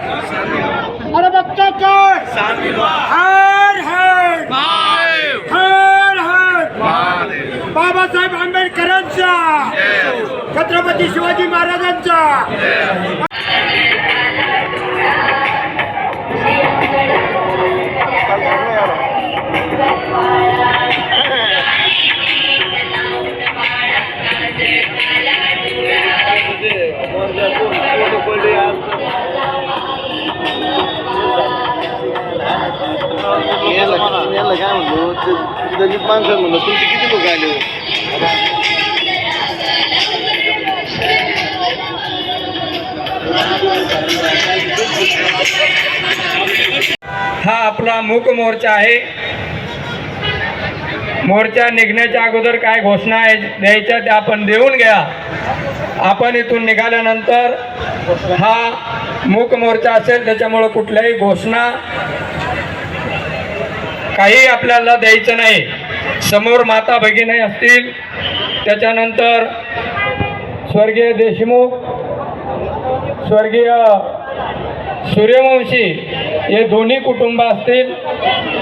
अरे बघता काय हर हर. हर हर. बाबासाहेब आंबेडकरांचा छत्रपती शिवाजी महाराजांचा मूक मोर्चा आहे. मोर्चा निघण्याच्या अगोदर काय घोषणा आहे द्यायच्या त्या आपण देऊन घ्या. आपण इथून निघाल्यानंतर हा मूक मोर्चा असेल त्याच्यामुळं कुठल्याही घोषणा काही आपल्याला द्यायचं नाही. समोर माता भगिनी असतील त्याच्यानंतर स्वर्गीय देशमुख स्वर्गीय सूर्यवंशी हे दोन्ही कुटुंब असतील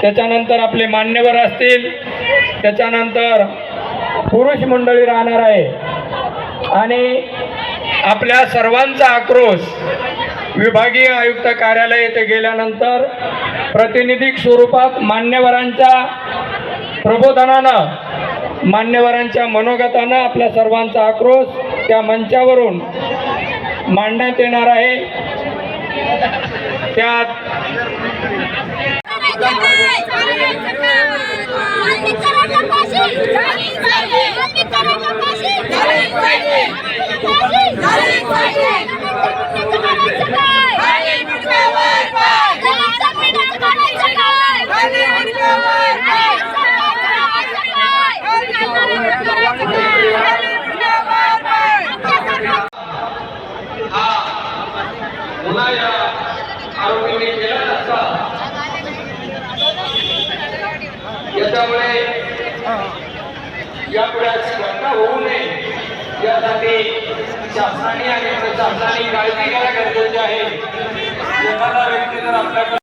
त्याच्यानंतर आपले मान्यवर असतील त्याच्यानंतर पुरुष मंडळी राहणार आहे. आणि आपल्या सर्वांचा आक्रोश विभागीय आयुक्त कार्यालय येथे गेल्यानंतर प्रतिनिधिक स्वरूपात मान्यवरांच्या प्रबोधनानं मान्यवरांच्या मनोगतानं आपल्या सर्वांचा आक्रोश त्या मंचावरून मांडण्यात येणार आहे. त्यात पुन्हा या आरोपीने केला असता याच्यामुळे यापुढे अशी घटना होऊ नये. यासाठी शासनाने आणि प्रशासनाने काळजी घ्यायला गरजेचे आहे. एखादा व्यक्ती जर आपल्याकडे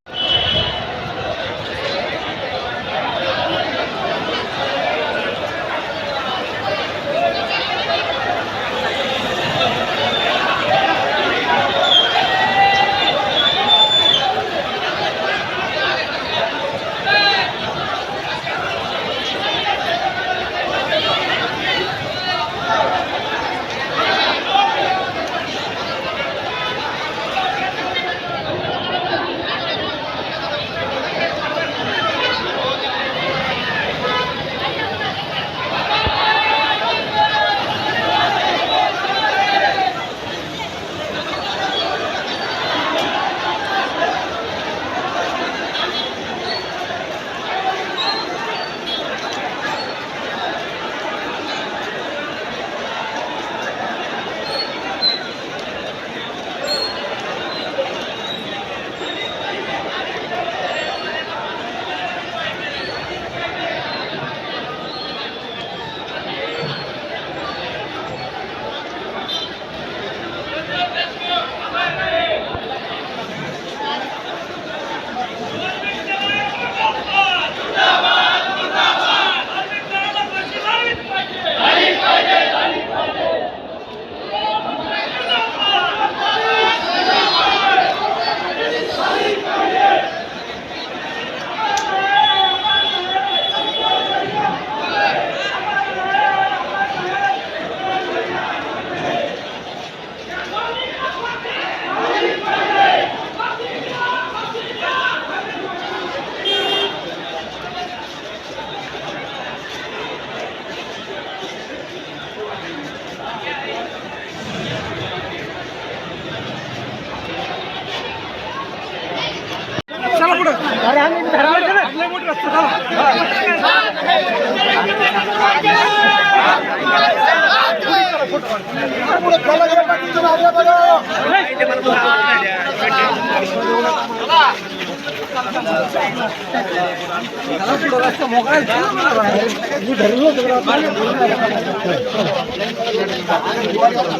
पुढे.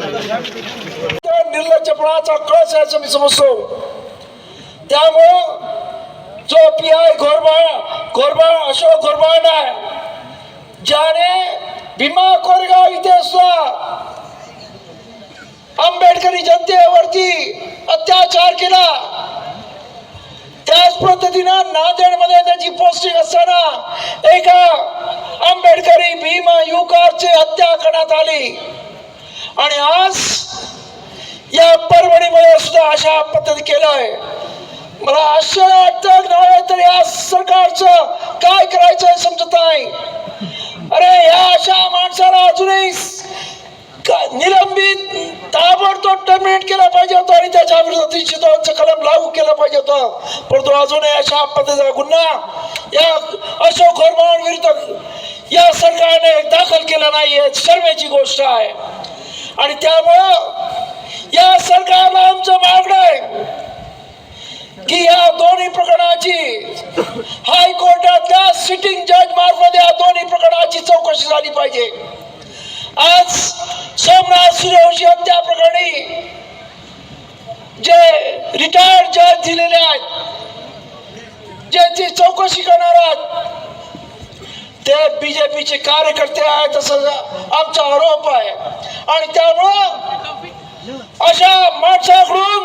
त्या निर्लज्जपणाचा कळस आहे असं मी समजतो. त्यामुळं जो पी आय घोरबाळा घोरबाळ अशोक घोरबाळा आहे ज्याने भीमा कोरेगाव इथे सुद्धा आंबेडकरी जनतेवरती अत्याचार केला. त्याच पद्धतीनं नांदेडमध्ये त्याची पोस्टिंग असताना एका आंबेडकरी भीमा युवकाची हत्या करण्यात आली. आणि आज या परभणीमध्ये सुद्धा अशा पद्धती केलंय मला आश्चर्य वाटतं नव्हे तर या सरकारचं काय करायचं समजत नाही. अरे या अशा माणसाला अजूनही का- निलंबित ताबडतोब टर्मिनेट केला पाहिजे होता आणि त्याच्या विरोधात तीनशे दोनचं कलम लागू केला पाहिजे होता. परंतु अजूनही अशा पद्धतीचा गुन्हा या अशोक घोरबाड विरुद्ध या सरकारने दाखल केला नाही आहे शर्मेची गोष्ट आहे. आणि त्यामुळं या सरकारला आमचं मागणं आहे. की या दोन्ही प्रकरणाची हायकोर्टातल्या सिटिंग जज मार्फत या दोन्ही प्रकरणाची चौकशी झाली पाहिजे. आज सोमनाथ सूर्यवंशी हत्या प्रकरणी जे रिटायर्ड जज दिलेले आहेत ज्याची चौकशी करणार आहेत, ते बीजेपीचे कार्यकर्ते आहेत असं आमचा आरोप आहे. आणि त्यामुळं अशा माणसाकडून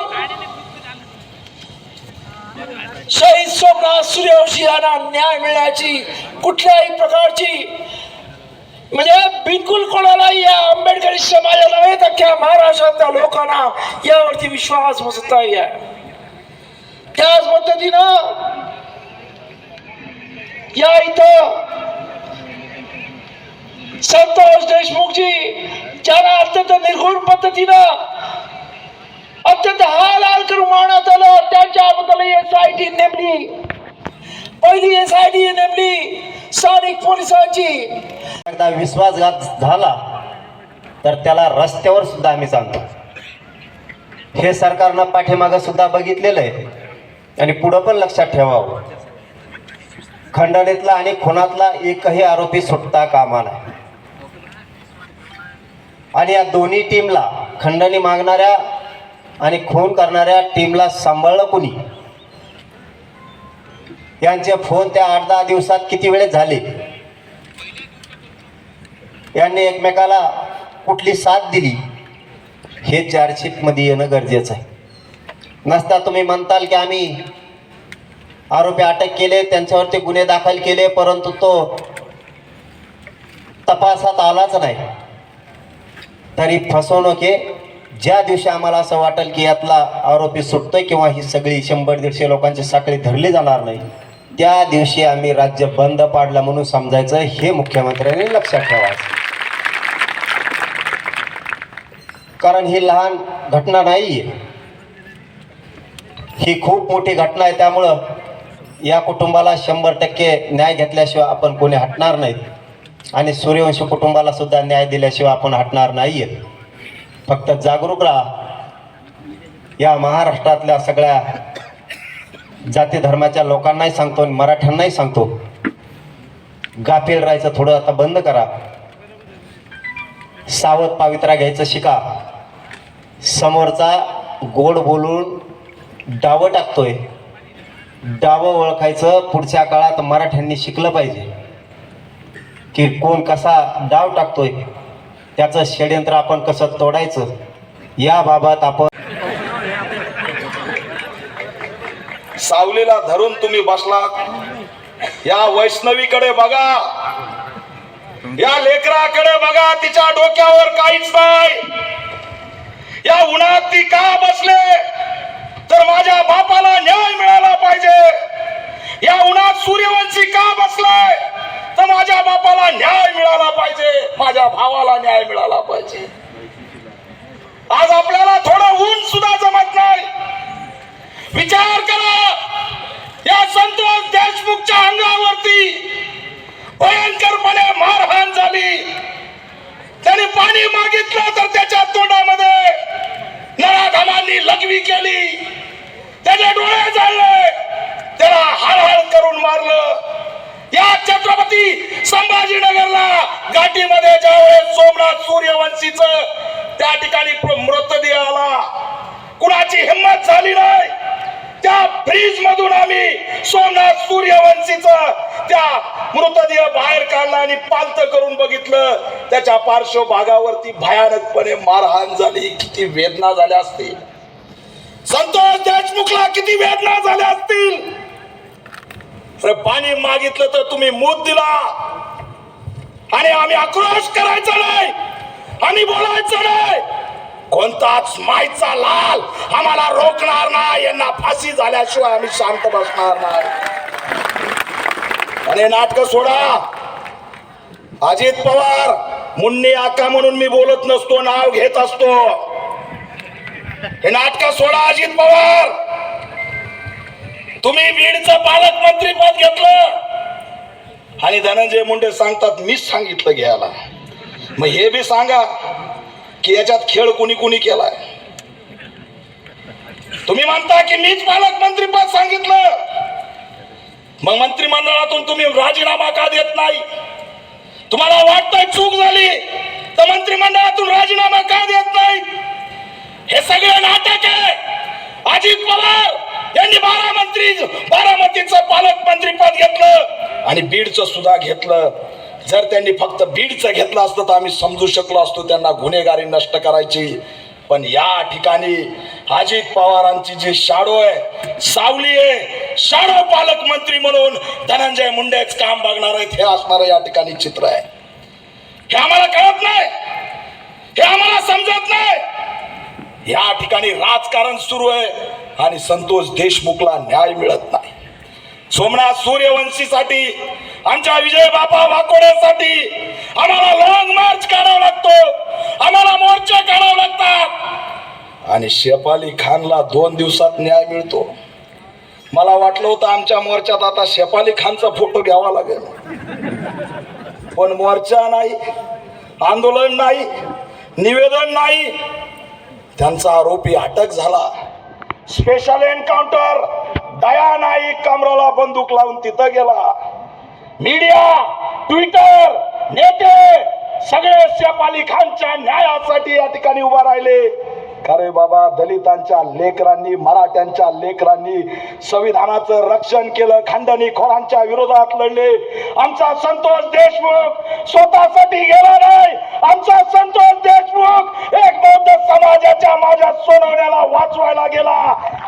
शहीद सोमनाथ सूर्यवंशी यांना न्याय मिळण्याची कुठल्याही प्रकारची म्हणजे बिलकुल कोणालाही या आंबेडकरी समाजाला नाही तर अख्ख्या महाराष्ट्रातल्या लोकांना यावरती विश्वास बसत नाही आहे. त्याच पद्धतीनं या इथं संतोष देशमुखजी ज्यांना अत्यंत निर्घुण पद्धतीनं अत्यंत हाल हाल करून मारण्यात आलं. त्यांच्याबद्दल एस आय टी नेमली. पहिली एस आय टी नेमली. स्थानिक पोलिसांची. एकदा विश्वासघात झाला तर त्याला रस्त्यावर सुद्धा आम्ही सांगतो. हे सरकारनं पाठीमागं सुद्धा बघितलेलं आहे. आणि पुढं पण लक्षात ठेवावं. खंडणीतला आणि खुनातला एकही आरोपी सुटता कामा नाही आणि या दोन्ही टीमला खंडणी मागणाऱ्या आणि खून करणाऱ्या टीमला सांभाळलं कुणी? यांचे फोन त्या आठ दहा दिवसात किती वेळेस झाले? यांनी एकमेकाला कुठली साथ दिली? हे चार्जशीटमध्ये येणं गरजेचं आहे. नसता तुम्ही म्हणताल की आम्ही आरोपी अटक केले त्यांच्यावरती गुन्हे दाखल केले परंतु तो तपासात आलाच नाही. तरी फसवणूक हे ज्या दिवशी आम्हाला असं वाटेल की यातला आरोपी सुटतोय किंवा ही सगळी शंभर दीडशे लोकांची साखळी धरली जाणार नाही त्या दिवशी आम्ही राज्य बंद पाडलं म्हणून समजायचं हे मुख्यमंत्र्यांनी लक्षात ठेवायचं कारण ही लहान घटना नाही आहे ही खूप मोठी घटना आहे त्यामुळं या कुटुंबाला शंभर टक्के न्याय घेतल्याशिवाय आपण कोणी हटणार नाहीत आणि सूर्यवंशी कुटुंबाला सुद्धा न्याय दिल्याशिवाय आपण हटणार नाही आहेत फक्त जागरूक राहा. या महाराष्ट्रातल्या सगळ्या जाती धर्माच्या लोकांनाही सांगतो आणि मराठ्यांनाही सांगतो. गाफील राहायचं थोडं आता बंद करा. सावध पावित्रा घ्यायचं शिका. समोरचा गोड बोलून डावं टाकतोय. डावं ओळखायचं पुढच्या काळात मराठ्यांनी शिकलं पाहिजे. की कोण कसा डाव टाकतोय. त्याचं षडयंत्र आपण कसं तोडायचं याबाबत आपण सावलीला धरून तुम्ही बसलात. या वैष्णवीकडे बघा. या लेकराकडे बघा. तिच्या डोक्यावर काहीच नाही. या उन्हात ती का बसले? तर माझ्या बापाला न्याय मिळाला पाहिजे. या उन्हात सूर्यवंशी का बसलाय? माझ्या बापाला न्याय मिळाला पाहिजे. माझ्या भावाला न्याय मिळाला पाहिजे. आज आपल्याला थोडं ऊन सुद्धा जमत नाही. विचार करा. या संतोष देशमुखच्या अंगावरती भयंकरपणे मारहाण झाली. त्याने पाणी मागितलं तर त्याच्या तोंडामध्ये नराधमांनी लघवी केली. त्याचे डोळे जाळले. त्याला हाडहाळ करून मारलं. या छत्रपती संभाजीनगरला घाटीमध्ये ज्यावेळेस सोमनाथ सूर्यवंशीच त्या ठिकाणी मृतदेह आला कुणाची हिंमत झाली नाही त्या फ्रीज मधून आम्ही सोमनाथ सूर्यवंशीच त्या मृतदेह बाहेर काढला आणि पालत करून बघितलं. त्याच्या पार्श्वभागावरती भयानकपणे मारहाण झाली किती वेदना झाल्या असतील. संतोष देशमुखला किती वेदना झाल्या असतील. पाणी मागितलं तर तुम्ही मूत दिला. आणि आम्ही आक्रोश करायचा नाही. आम्ही बोलायचं नाही. कोणताच माईचा लाल आम्हाला रोखणार नाही. यांना फाशी झाल्याशिवाय आम्ही शांत बसणार नाही. आणि नाटक सोडा. अजित पवार मुन्नी आका म्हणून मी बोलत नसतो नाव घेत असतो. हे नाटक सोडा अजित पवार. तुम्ही बीडचं पालकमंत्री पद घेतलं. आणि धनंजय मुंडे सांगतात मीच सांगितलं घ्यायला. मग हे बी सांगा की याच्यात खेळ कुणी कुणी केलाय. तुम्ही म्हणता की मीच पालकमंत्री पद सांगितलं. मग मंत्रिमंडळातून तुम्ही राजीनामा का देत नाही? तुम्हाला वाटतंय चूक झाली तर मंत्रिमंडळातून राजीनामा का देत नाही? हे सगळे नाटक आहे. अजित पवार यांनी बारामंत्री बारामतीचं पालकमंत्री पद घेतलं आणि बीडचं सुद्धा घेतलं. जर त्यांनी फक्त बीडचं घेतलं असतं तर आम्ही समजू शकलो असतो त्यांना गुन्हेगारी नष्ट करायची. पण या ठिकाणी अजित पवारांची जी शाडो आहे सावली आहे शाडो पालकमंत्री म्हणून धनंजय मुंडेच काम बघणार आहेत हे असणार या ठिकाणी चित्र आहे. हे आम्हाला कळत नाही. हे आम्हाला समजत नाही. या ठिकाणी राजकारण सुरू आहे. आणि संतोष देशमुखला न्याय मिळत नाही. सोमनाथ सूर्यवंशीसाठी आमच्या विजय बापा वाकोड्यासाठी आम्हाला लॉंग मार्च काढावा लागतो. आम्हाला मोर्चे काढावे लागतात. आणि शेफाली खानला दोन दिवसात न्याय मिळतो. मला वाटलं होतं आमच्या मोर्चात आता शेफाली खानचा फोटो घ्यावा लागेल. पण मोर्चा नाही आंदोलन नाही निवेदन नाही. त्यांचा आरोपी अटक झाला. स्पेशल एन्काउंटर दया नाईक कमराला बंदूक लावून तिथं गेला. मीडिया ट्विटर नेते सगळे शेपाली खानच्या न्यायासाठी या ठिकाणी उभा राहिले. खरे बाबा दलितांच्या लेकरांनी मराठ्यांच्या लेकरांनी संविधानाचं रक्षण केलं खंडणी खोरांच्या विरोधात लढले. आमचा संतोष देशमुख स्वतःसाठी गेला नाही. आमचा संतोष देशमुख एक बौद्ध समाजाच्या माझ्या सोनवण्याला वाचवायला गेला.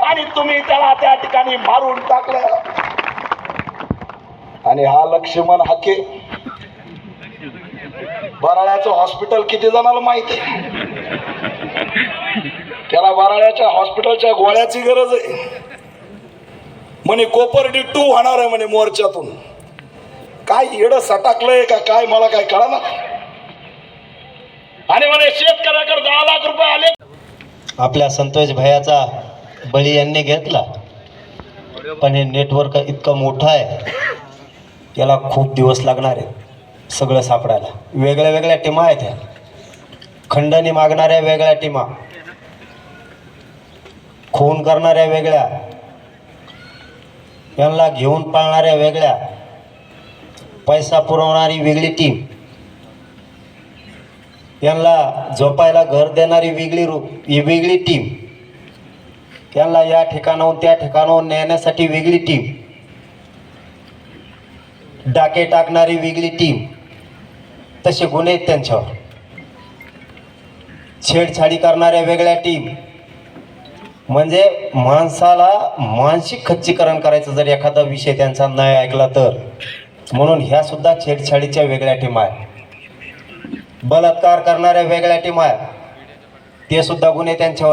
आणि तुम्ही त्याला त्या ठिकाणी मारून टाकलं. आणि हा लक्ष्मण हाके. बराळ्याचं हॉस्पिटल किती जणाला माहिती? त्याला वराळ्याच्या हॉस्पिटलच्या गोळ्याची गरज आहे. म्हणे कोपर्डी टू होणार आहे म्हणे मोर्चातून. काय येड सटाकलंय का काय मला काय कळना? आणि म्हणे शेतकऱ्याकडे दहा लाख रुपये आले. आपल्या संतोष भयाचा बळी यांनी घेतला. पण हे नेटवर्क इतकं मोठं आहे याला खूप दिवस लागणार आहे सगळं सापडायला. वेगळ्या वेगळ्या टीमा आहेत ह्या. खंडणी मागणाऱ्या वेगळ्या टीमा. खून करणाऱ्या वेगळ्या. यांना घेऊन पाळणाऱ्या वेगळ्या. पैसा पुरवणारी वेगळी टीम. यांना झोपायला घर देणारी वेगळी रू ही वेगळी टीम. यांना या ठिकाणाहून त्या ठिकाणाहून नेण्यासाठी वेगळी टीम. डाके टाकणारी वेगळी टीम. तसे गुन्हे आहेत त्यांच्यावर. छेडछाडी करणाऱ्या वेगळ्या टीम म्हणजे माणसाला मानसिक खच्चीकरण करायचं जर एखादा विषय त्यांचा नाही ऐकला तर. म्हणून ह्या सुद्धा छेडछाडीच्या वेगळ्या टीम आहे बलात्कार करणाऱ्या वेगळ्या टीम आहे ते सुद्धा गुन्हे त्यांच्यावर